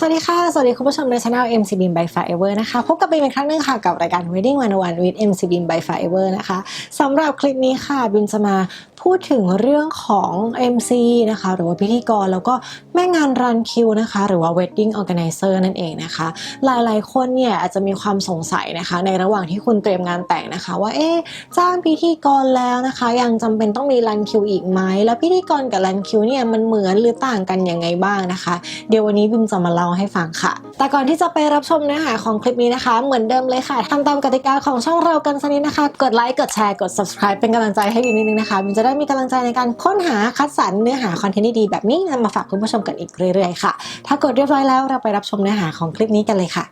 สวัสดีค่ะ สวัสดีคุณผู้ชมในช anel MC Beam by Forever นะคะ พบกับบีมอีกครั้งหนึ่งค่ะกับรายการ Wedding 101 with MC Beam by Forever นะคะสำหรับคลิปนี้ค่ะบิมจะมาพูดถึงเรื่องของ MC นะคะ หรือว่าพิธีกรแล้วก็แม่งานรันคิวนะคะ หรือว่า Wedding Organizer นั่นเองนะคะ หลายๆ คนเนี่ยอาจจะมีความสงสัยนะคะ ในระหว่างที่คุณเตรียมงานแต่งนะคะ ว่าเอ๊จ้างพิธีกรแล้วนะคะ ยังจำเป็นต้องมีรันคิวอีกไหมแล้วพิธีกรกับรันคิวเนี่ยมันเหมือนหรือต่างกันยังไงบ้างนะคะ เดี๋ยววันนี้บิมจะมาเล่าให้ฟังค่ะ แต่ก่อนที่จะไปรับชมเนื้อหาของคลิปนี้นะคะ เหมือนเดิมเลยค่ะทำตามกติกาของช่องเรากันสักนิดนะคะ กดไลค์กดแชร์กด subscribe เป็นกำลังใจให้บิมนิดนึงนะคะมินจะได้มีกำลังใจในการค้นหาคัดสรรเนื้อหาคอนเทนต์ดีๆแบบนี้นำมาฝากคุณผู้ชมกันอีกเรื่อยๆค่ะถ้ากดเรียบร้อยแล้วเราไปรับชมเนื้อหาของคลิปนี้กันเลยค่ะ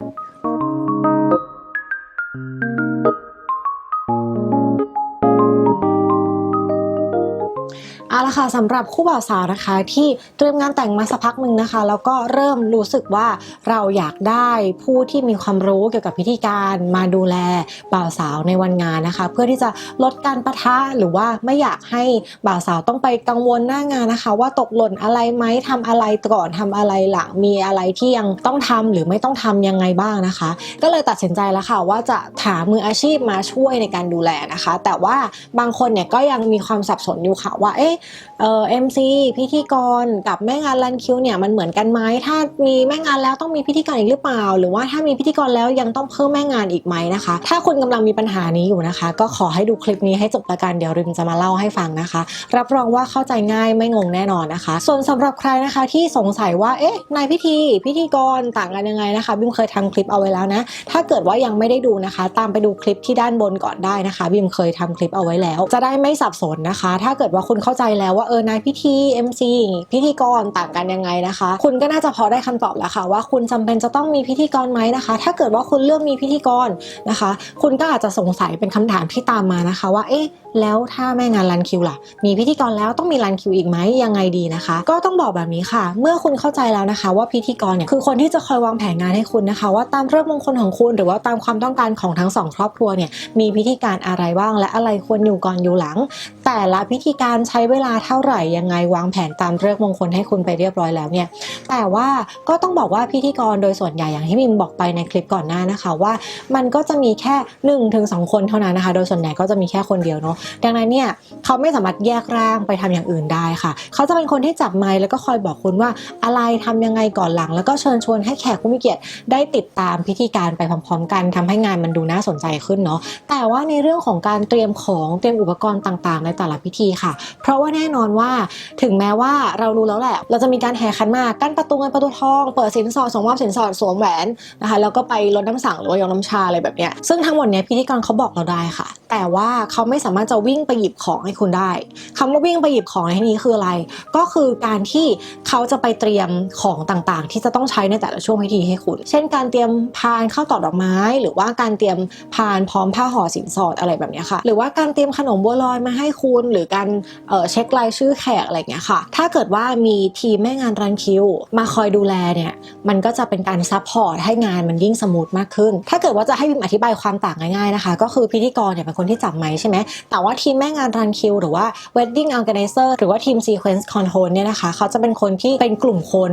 ค่ะสำหรับคู่บ่าวสาวนะคะ ที่เตรียมงานแต่งมาสักพักหนึ่งนะคะ แล้วก็เริ่มรู้สึกว่าเราอยากได้ผู้ที่มีความรู้เกี่ยวกับพิธีการมาดูแลบ่าวสาวในวันงานนะคะ เพื่อที่จะลดการประทะหรือว่าไม่อยากให้บ่าวสาวต้องไปกังวลหน้างานนะคะ ว่าตกหล่นอะไรไหมทำอะไรก่อนทำอะไรหลังมีอะไรที่ยังต้องทำหรือไม่ต้องทำยังไงบ้างนะคะ ก็เลยตัดสินใจแล้วค่ะว่าจะหามืออาชีพมาช่วยในการดูแลนะคะ แต่ว่าบางคนเนี่ยก็ยังมีความสับสนอยู่ค่ะว่าเอ๊ะ เอ่อ MC พิธีกรกับแม่งานรันคิวเนี่ยมันเหมือนกันไหมถ้ามีแม่งานแล้วต้องมีพิธีกรอีกหรือเปล่า หรือว่าถ้ามีพิธีกรแล้วยังต้องเพิ่มแม่งานอีกไหมนะคะ ถ้าคุณกำลังมีปัญหานี้อยู่นะคะ ก็ขอให้ดูคลิปนี้ให้จบละกันเดี๋ยวริมจะมาเล่าให้ฟังนะคะ รับรองว่าเข้าใจง่ายไม่งงแน่นอนนะคะ ส่วนสำหรับใครนะคะที่สงสัยว่าเอ๊ะนายพิธีพิธีกรต่างกันยังไงนะคะบิมเคยทำคลิปเอาไว้แล้วนะ ถ้าเกิดว่ายังไม่ได้ดูนะคะ ตามไปดูคลิปที่ด้านบนก่อนได้นะคะบิมเคยทำคลิปเอาไว้แล้ว จะได้ไม่สับสนนะคะ ถ้าเกิดว่าคุณเข้าใจแล้วว่าเออนายพิธี MC พิธีกรต่างกันยังไงนะคะ คุณก็น่าจะพอได้คำตอบแล้วค่ะ ว่าคุณจำเป็นจะต้องมีพิธีกรไหมนะคะ ถ้าเกิดว่าคุณเลือกมีพิธีกรนะคะ คุณก็อาจจะสงสัยเป็นคำถามที่ตามมานะคะ ว่าเอ๊ะ แล้วถ้าแม่งานรันคิวล่ะ มีพิธีกรแล้วต้องมีรันคิวอีกไหมยังไงดีนะคะ ก็ต้องบอกแบบนี้ค่ะ เมื่อคุณเข้าใจแล้วนะคะ ว่าพิธีกรเนี่ยคือคนที่จะคอยวางแผนงานให้คุณนะคะ ว่าตามเรื่องมงคลของคุณ หรือว่าตามความต้องการของทั้งสองครอบครัวเนี่ยมีพิธีการอะไรบ้างและอะไรควรอยู่ก่อนอยู่หลัง แต่ละพิธีการใช้เวลาเท่าไหร่ยังไงวางแผนตามเรื่องมงคลให้คุณไปเรียบร้อยแล้วเนี่ยแต่ว่าก็ต้องบอกว่าพิธีกรโดยส่วนใหญ่อย่างที่มิมบอกไปในคลิปก่อนหน้านะคะว่า มันก็จะมีแค่1นถึงสคนเท่านั้นนะคะ โดยส่วนใหญ่ก็จะมีแค่คนเดียวเนาะดังนั้นเนี่ยเขาไม่สามารถแยกร่างไปทำอย่างอื่นได้ค่ะ เขาจะเป็นคนที่จับไมค์แล้วก็คอยบอกคุณว่าอะไรทำยังไงก่อนหลัง แล้วก็เชิญชวนให้แขกผู้มีเกียรติได้ติดตามพิธีการไปพร้อมๆ กันทำให้งานมันดูน่าสนใจขึ้นเนาะแต่ว่าในเรื่องของการเตรียมของเตรียมอุปกรณ์ต่างๆ ในแต่ละพิธีค่ะ เพราะว่าแน่นอนว่าถึงแม้ว่าเรารู้แล้วแหละ เราจะมีการแห่ขันมากกั้นประตูเงินประตูทอง เปิดสินสอดสงมอบสินสอดสวมแหวนนะคะแล้วก็ไปลดน้ำสั่งหรือว่ายกน้ำชาอะไรแบบเนี้ยซึ่งทั้งหมดเนี้ยพิธีกรเขาบอกเราได้ค่ะ แต่ว่าเขาไม่สามารถจะวิ่งไปหยิบของให้คุณได้คำว่าวิ่งไปหยิบของในที่นี้คืออะไร ก็คือการที่เขาจะไปเตรียมของต่างๆ ที่จะต้องใช้ในแต่ละช่วงพิธีให้คุณ เช่น การเตรียมพานข้าวตอกดอกไม้ หรือว่าการเตรียมพานพร้อมผ้าห่อสินสอดอะไรแบบนี้ค่ะ หรือว่าการเตรียมขนมบัวลอยมาให้คุณ หรือการเเช็ครายชื่อแขกอะไรอย่างเงี้ยค่ะ ถ้าเกิดว่ามีทีมแม่งานรันคิวมาคอยดูแลเนี่ย มันก็จะเป็นการซัพพอร์ตให้งานมันยิ่งสมูทมากขึ้น ถ้าเกิดว่าจะให้พิมอธิบายความต่างง่ายๆนะคะ ก็คือพิธีกรเนี่ยเป็นคนที่จับไม้ใช่ไหมแแต่ว่าทีมแม่งานรันคิวหรือว่า wedding organizer หรือว่าทีม sequence control เนี่ยนะคะ เขาจะเป็นคนที่เป็นกลุ่มคน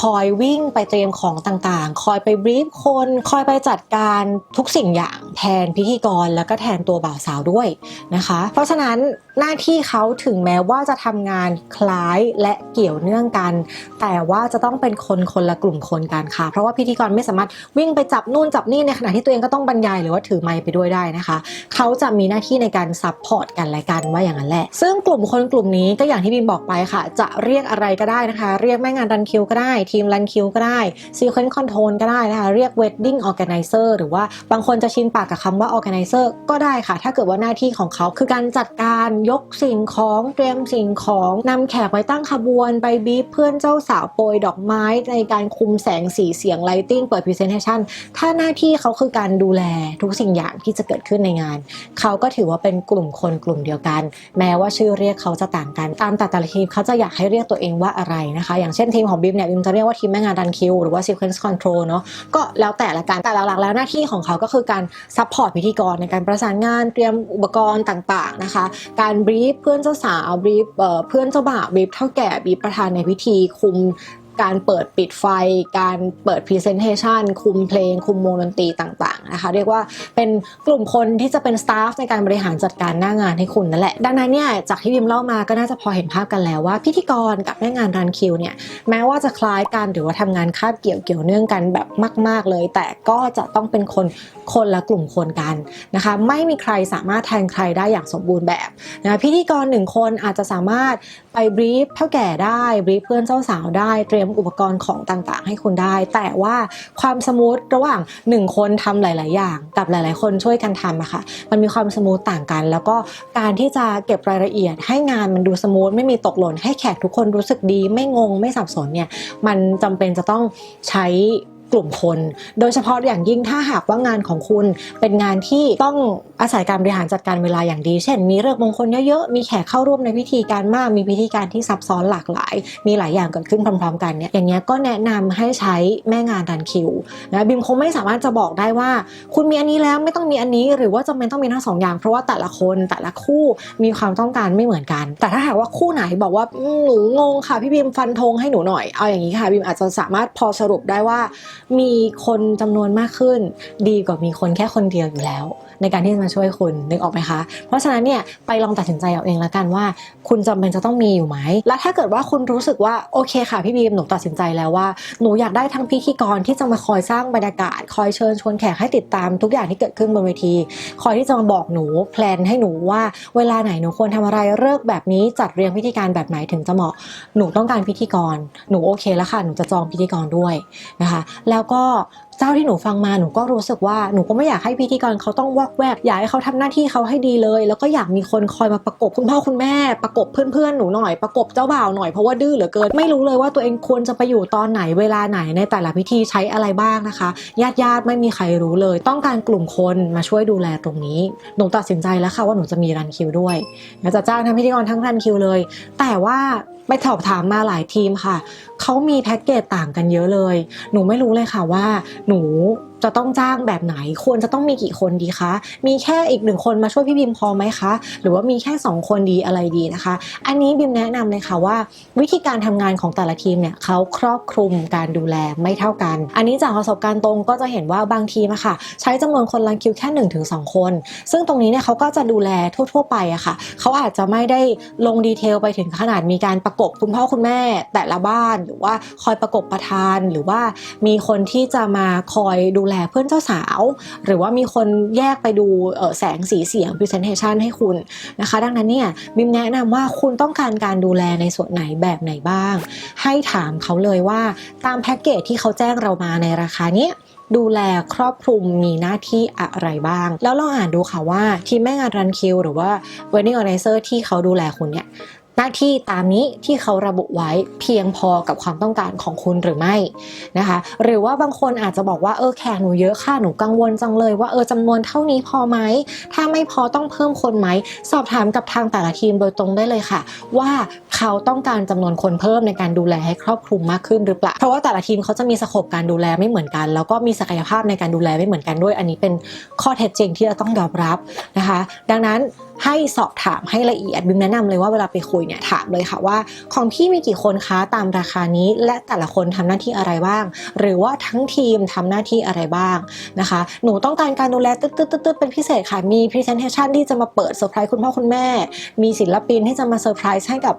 คอยวิ่งไปเตรียมของต่างๆ คอยไปบรีฟคน คอยไปจัดการทุกสิ่งอย่างแทนพิธีกรแล้วก็แทนตัวบ่าวสาวด้วยนะคะ เพราะฉะนั้นหน้าที่เขาถึงแม้ว่าจะทำงานคล้ายและเกี่ยวเนื่องกัน แต่ว่าจะต้องเป็นคนคนละกลุ่มคนกันค่ะ เพราะว่าพิธีกรไม่สามารถวิ่งไปจับนู่นจับนี่ในขณะที่ตัวเองก็ต้องบรรยายหรือว่าถือไมค์ไปด้วยได้นะคะ เขาจะมีหน้าที่ในการซัพพอร์ตกันและกันว่าอย่างนั้นแหละ ซึ่งกลุ่มคนกลุ่มนี้ก็อย่างที่บิมบอกไปค่ะ จะเรียกอะไรก็ได้นะคะ เรียกแม่งานรันคิวก็ได้ ทีมรันคิวก็ได้ sequence control ก็ได้นะคะ เรียก wedding organizer หรือว่าบางคนจะชินปากกับคำว่า organizer ก็ได้ค่ะ ถ้าเกิดว่าหน้าที่ของเขาคือการจัดการยกสิ่งของเตรียมสิ่งของนำแขกไปตั้งขบวนไปบีบเพื่อนเจ้าสาวโปรยดอกไม้ในการคุมแสงสีเสียง lighting เปิด presentation ถ้าหน้าที่เขาคือการดูแลทุกสิ่งอย่างที่จะเกิดขึ้นในงาน เขาก็ถือว่าเป็นกลุ่มคนกลุ่มเดียวกัน แม้ว่าชื่อเรียกเขาจะต่างกัน ตามแต่แต่ละทีมเขาจะอยากให้เรียกตัวเองว่าอะไรนะคะ อย่างเช่นทีมของบิมเนี่ยบิมจะเรียกว่าทีมแม่งานรันคิวหรือว่า sequence control เนาะก็แล้วแต่ละกันแต่หลักๆแล้วหน้าที่ของเขาก็คือการซัพพอร์ตพิธีกรในการประสานงานเตรียมอุปกรณ์ต่างๆนะคะการบรีฟเพื่อนเจ้าสาวบรีฟเพื่อนเจ้าบ่าวบรีฟเท่าแก่บรีฟประธานในพิธีคุม การเปิดปิดไฟ การเปิด Presentation คุมเพลง คุมวงดนตรีต่างๆนะคะ เรียกว่าเป็นกลุ่มคนที่จะเป็นสตาฟในการบริหารจัดการหน้างานให้คุณนั่นแหละ ดังนั้นเนี่ยจากที่วิมเล่ามาก็น่าจะพอเห็นภาพกันแล้วว่า พิธีกรกับแม่งานรันคิวเนี่ยแม้ว่าจะคล้ายกันหรือว่าทำงานคาบเกี่ยวเกี่ยวเนื่องกันแบบมาก ๆเลย แต่ก็จะต้องเป็นคนคนละกลุ่มคนกันนะคะ ไม่มีใครสามารถแทนใครได้อย่างสมบูรณ์แบบนะพิธีกรหนึ่งคนอาจจะสามารถไปบรีฟเท่าแก่ได้บรีฟเพื่อนเจ้าสาวได้เตรียมอุปกรณ์ของต่างๆ ให้คุณได้ แต่ว่าความสมูทระหว่างหนึ่งคนทำหลาย ๆ อย่าง กับหลาย ๆ คนช่วยกันทำอะค่ะมันมีความสมูทต่างกัน แล้วก็การที่จะเก็บรายละเอียด ให้งานมันดูสมูทไม่มีตกหล่นให้แขกทุกคนรู้สึกดี ไม่งงไม่สับสนเนี่ยมันจำเป็นจะต้องใช้ กลุ่มคน โดยเฉพาะอย่างยิ่งถ้าหากว่างานของคุณเป็นงานที่ต้องอาศัยการบริหารจัดการเวลาอย่างดี เช่น มีเรื่องมงคลเยอะๆ มีแขกเข้าร่วมในพิธีการมาก มีพิธีการที่ซับซ้อนหลากหลาย มีหลายอย่างเกิดขึ้นพร้อมๆ กันเนี่ย อย่างเงี้ยก็แนะนำให้ใช้แม่งานรันคิวนะบิมคงไม่สามารถจะบอกได้ว่า คุณมีอันนี้แล้วไม่ต้องมีอันนี้ หรือว่าจำเป็นต้องมีทั้งสองอย่าง เพราะว่าแต่ละคนแต่ละคู่มีความต้องการไม่เหมือนกัน แต่ถ้าหากว่าคู่ไหนบอกว่าหนูงงค่ะพี่บิมฟันธงให้หนูหน่อย เอาอย่างนี้ค่ะบิมอาจจะสามารถพอสรุปได้ว่ามีคนจำนวนมากขึ้น ดีกว่ามีคนแค่คนเดียวอยู่แล้วในการที่จะมาช่วยคุณนึกออกไหมคะ เพราะฉะนั้นเนี่ยไปลองตัดสินใจเอาเองละกันว่า คุณจำเป็นจะต้องมีอยู่ไหม และถ้าเกิดว่าคุณรู้สึกว่าโอเคค่ะพี่บีมหนูตัดสินใจแล้วว่าหนูอยากได้ทั้งพิธีกรที่จะมาคอยสร้างบรรยากาศ คอยเชิญชวนแขกให้ติดตามทุกอย่างที่เกิดขึ้นบนเวที คอยที่จะมาบอกหนูแพลนให้หนูว่า เวลาไหนหนูควรทำอะไรเลิกแบบนี้จัดเรียงพิธีการแบบไหนถึงจะเหมาะหนูต้องการพิธีกร หนูโอเคแล้วค่ะหนูจะจองพิธีกรด้วยนะคะ แล้วก็เจ้าที่หนูฟังมาหนูก็รู้สึกว่าหนูก็ไม่อยากให้พิธีกรเขาต้องวอกแวกอยากให้เขาทำหน้าที่เขาให้ดีเลย แล้วก็อยากมีคนคอยมาประกบคุณพ่อคุณแม่ ประกบเพื่อนๆหนูหน่อยประกบเจ้าบ่าวหน่อยเพราะว่าดื้อเหลือเกินไม่รู้เลยว่าตัวเองควรจะไปอยู่ตอนไหนเวลาไหนในแต่ละพิธีใช้อะไรบ้างนะคะญาติญาติๆไม่มีใครรู้เลย ต้องการกลุ่มคนมาช่วยดูแลตรงนี้ หนูตัดสินใจแล้วค่ะว่าหนูจะมีรันคิวด้วยเดี๋ยวจะจ้างทั้งพิธีกรทั้งรันคิวเลย แต่ว่าไปสอบถามมาหลายทีมค่ะ เขามีแพ็กเกจต่างกันเยอะเลย หนูไม่รู้เลยค่ะว่า หนูจะต้องจ้างแบบไหน ควรจะต้องมีกี่คนดีคะ มีแค่อีกหนึ่งคนมาช่วยพี่บิมพอไหมคะ หรือว่ามีแค่ 2 คนดีอะไรดีนะคะ อันนี้บิมแนะนำเลยค่ะว่า วิธีการทำงานของแต่ละทีมเนี่ยเขาครอบคลุมการดูแลไม่เท่ากัน อันนี้จากประสบการณ์ตรงก็จะเห็นว่าบางทีมะค่ะใช้จำนวนคนรันคิวแค่1นถึงสคน ซึ่งตรงนี้เนี่ยเขาก็จะดูแลทั่ว ๆ ไปอะค่ะเขาอาจจะไม่ได้ลงดีเทลไปถึงขนาดมีการประกบคุณพ่อคุณแม่แต่ละบ้านรือว่าคอยประกบประธาน หรือว่ามีคนที่จะมาคอยดูแลเพื่อนเจ้าสาว หรือว่ามีคนแยกไปดูแสงสีเสียง presentation ให้คุณนะคะ ดังนั้นเนี่ยบิมแนะนำว่าคุณต้องการการดูแลในส่วนไหนแบบไหนบ้าง ให้ถามเขาเลยว่าตามแพ็กเกจที่เขาแจ้งเรามาในราคาเนี้ยดูแลครอบคลุมมีหน้าที่อะไรบ้าง แล้วลองอ่านดูค่ะว่าทีมแม่งานรันคิวหรือว่า wedding organizer ที่เขาดูแลคุณเนี่ย หน้าที่ตามนี้ที่เขาระบุไว้เพียงพอกับความต้องการของคุณหรือไม่นะคะ หรือว่าบางคนอาจจะบอกว่าเออแขกหนูเยอะค่ะหนูกังวลจังเลยว่าเออจำนวนเท่านี้พอไหมถ้าไม่พอต้องเพิ่มคนไหมสอบถามกับทางแต่ละทีมโดยตรงได้เลยค่ะ ว่าเขาต้องการจำนวนคนเพิ่มในการดูแลให้ครอบคลุมมากขึ้นหรือเปล่าเพราะว่าแต่ละทีมเขาจะมีสโคปการดูแลไม่เหมือนกัน แล้วก็มีศักยภาพในการดูแลไม่เหมือนกันด้วย อันนี้เป็นข้อเท็จจริงที่เราต้องยอมรับนะคะ ดังนั้นให้สอบถามให้ละเอียดบิมแนะนำเลยว่าเวลาไปคุยเนี่ยถามเลยค่ะว่า ของพี่มีกี่คนคะตามราคานี้ และแต่ละคนทำหน้าที่อะไรบ้าง หรือว่าทั้งทีมทำหน้าที่อะไรบ้างนะคะ หนูต้องการการดูแลตึ๊ดตึ๊ดตึ๊ดตึ๊ดเป็นพิเศษค่ะ มี presentation ที่จะมาเปิดเซอร์ไพรส์คุณพ่อคุณแม่ มีศิลปินที่จะมาเซอร์ไพรส์ให้กับ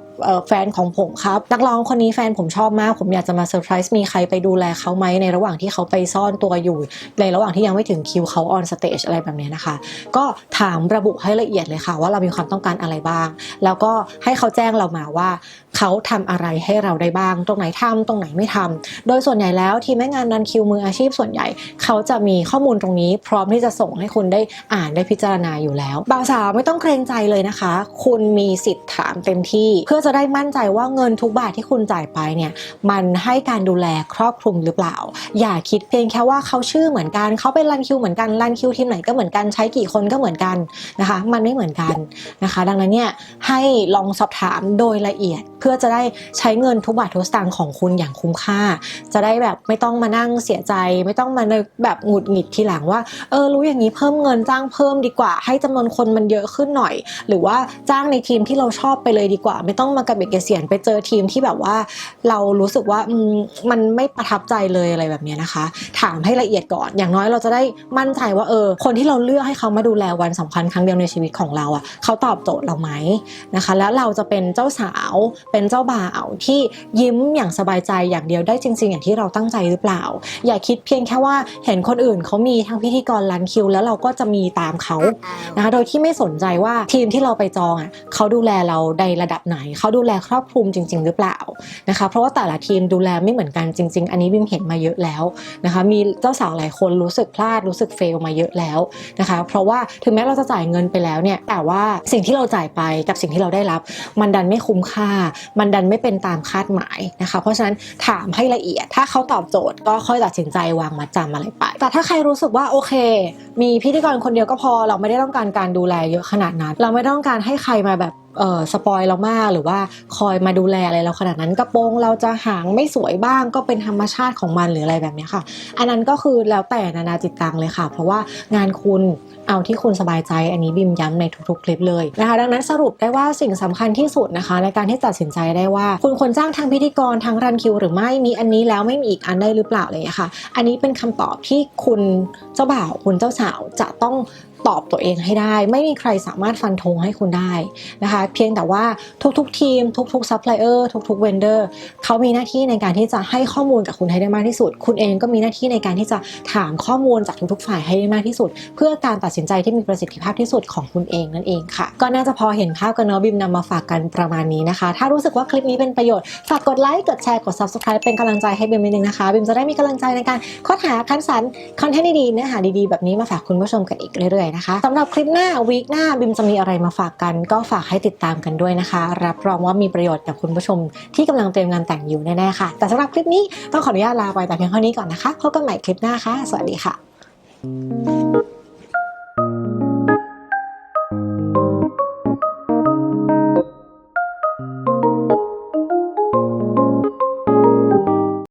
แฟนของผมครับนักร้องคนนี้แฟนผมชอบมาก ผมอยากจะมาเซอร์ไพรส์มีใครไปดูแลเขาไหมในระหว่างที่เขาไปซ่อนตัวอยู่ ในระหว่างที่ยังไม่ถึงคิวเขาออนสเตจอะไรแบบนี้นะคะ ก็ถามระบุให้ละเอียดเลยค่ะ ว่าเรามีความต้องการอะไรบ้าง แล้วก็ให้เขาแจ้งเรามาว่า เขาทำอะไรให้เราได้บ้าง ตรงไหนทำตรงไหนไม่ทำโดยส่วนใหญ่แล้วทีมแม่งานรันคิวมืออาชีพส่วนใหญ่ เขาจะมีข้อมูลตรงนี้ พร้อมที่จะส่งให้คุณได้อ่านได้พิจารณาอยู่แล้วบ่าวสาวไม่ต้องเกรงใจเลยนะคะ คุณมีสิทธิ์ถามเต็มที่ เพื่อจะได้มั่นใจว่าเงินทุกบาทที่คุณจ่ายไปเนี่ยมันให้การดูแลครอบคลุมหรือเปล่า อย่าคิดเพียงแค่ว่าเขาชื่อเหมือนกันเขาเป็นรันคิวเหมือนกันรันคิวทีมไหนก็เหมือนกันใช้กี่คนก็เหมือนกันนะคะ มันไม่เหมือนกันนะคะ ดังนั้นเนี่ยให้ลองสอบถามโดยละเอียด เพื่อจะได้ใช้เงินทุกบาททุกสตางค์ของคุณอย่างคุ้มค่า จะได้แบบไม่ต้องมานั่งเสียใจ ไม่ต้องมานึกแบบหงุดหงิดทีหลังว่าเออรู้อย่างนี้เพิ่มเงินจ้างเพิ่มดีกว่า ให้จำนวนคนมันเยอะขึ้นหน่อย หรือว่าจ้างในทีมที่เราชอบไปเลยดีกว่า ไม่ต้องมากระเบิดกระเสียนไปเจอทีมที่แบบว่า เรารู้สึกว่ามันไม่ประทับใจเลยอะไรแบบนี้นะคะ ถามให้ละเอียดก่อน อย่างน้อยเราจะได้มั่นใจว่าเออ คนที่เราเลือกให้เขามาดูแลวันสำคัญครั้งเดียวในชีวิตของเราอะเขาตอบโจทย์เราไหมนะคะ แล้วเราจะเป็นเจ้าสาว เป็นเจ้าบ่าวที่ยิ้มอย่างสบายใจอย่างเดียวได้จริง ๆ อย่างที่เราตั้งใจหรือเปล่า อย่าคิดเพียงแค่ว่าเห็นคนอื่นเขามีทั้งพิธีกรรันคิว แล้วเราก็จะมีตามเขานะคะโดยที่ไม่สนใจว่าทีมที่เราไปจองอะเขาดูแลเราในระดับไหน เขาดูแลครอบคลุมจริง ๆ หรือเปล่านะคะเพราะว่าแต่ละทีมดูแลไม่เหมือนกันจริง ๆ อันนี้บิมเห็นมาเยอะแล้วนะคะมีเจ้าสาวหลายคนรู้สึกพลาดรู้สึกเฟลมาเยอะแล้วนะคะเพราะว่าถึงแม้เราจะจ่ายเงินไปแล้วเนี่ยแต่ว่าสิ่งที่เราจ่ายไปกับสิ่งที่เราได้รับมันันดันไม่คุ้มค่า มันดันไม่เป็นตามคาดหมายนะคะ เพราะฉะนั้นถามให้ละเอียด ถ้าเขาตอบโจทย์ก็ค่อยตัดสินใจวางมัดจำอะไรไป แต่ถ้าใครรู้สึกว่าโอเค มีพิธีกรคนเดียวก็พอเราไม่ได้ต้องการการดูแลเยอะขนาดนั้น เราไม่ต้องการให้ใครมาแบบ สปอยเรามากหรือว่าคอยมาดูแลอะไรเราขนาดนั้นกระโปรงเราจะหางไม่สวยบ้างก็เป็นธรรมชาติของมันหรืออะไรแบบนี้ค่ะ อันนั้นก็คือแล้วแต่นานาจิตตังเลยค่ะ เพราะว่างานคุณเอาที่คุณสบายใจอันนี้บิมย้ำในทุกๆ คลิปเลยนะคะดังนั้นสรุปได้ว่าสิ่งสำคัญที่สุดนะคะ ในการที่ตัดสินใจได้ว่า คุณควรจ้างทางพิธีกรทางรันคิว หรือไม่มีอันนี้แล้วไม่มีอีกอันได้หรือเปล่าเลยค่ะ อันนี้เป็นคำตอบที่คุณเจ้าบ่าวคุณเจ้าสาวจะต้อง ตอบตัวเองให้ได้ ไม่มีใครสามารถฟันธงให้คุณได้นะคะ เพียงแต่ว่าทุกๆทีม ทุกๆซัพพลายเออร์ทุกๆเวนเดอร์เขามีหน้าที่ในการที่จะให้ข้อมูลกับคุณให้ได้มากที่สุด คุณเองก็มีหน้าที่ในการที่จะถามข้อมูลจากทุกๆฝ่ายให้ได้มากที่สุด เพื่อการตัดสินใจที่มีประสิทธิภาพที่สุดของคุณเองนั่นเองค่ะ ก็น่าจะพอเห็นภาพกันเนาะบิมนำมาฝากกันประมาณนี้นะคะ ถ้ารู้สึกว่าคลิปนี้เป็นประโยชน์ฝากกดไลค์กดแชร์กด subscribe เป็นกำลังใจให้บิมนิดนึงนะคะบิมจะได้มีกำลังใจในการค้นหาคัดสรรคอนเทนต์ดีๆเนื้อหาดีๆแบบนี้มาฝากคุณผู้ชมกันอีกเรื่อยๆนะคะสำหรับคลิปหน้าวีคหน้าบิมจะมีอะไรมาฝากกัน ก็ฝากให้ติดตามกันด้วยนะคะ รับรองว่ามีประโยชน์กับคุณผู้ชม ที่กำลังเตรียมงานแต่งอยู่แน่ๆค่ะ แต่สำหรับคลิปนี้ต้องขออนุญาตลาไปแต่เพียงเท่านี้ก่อนนะคะพบกันใหม่คลิปหน้าค่ะ สวัสดีค่ะ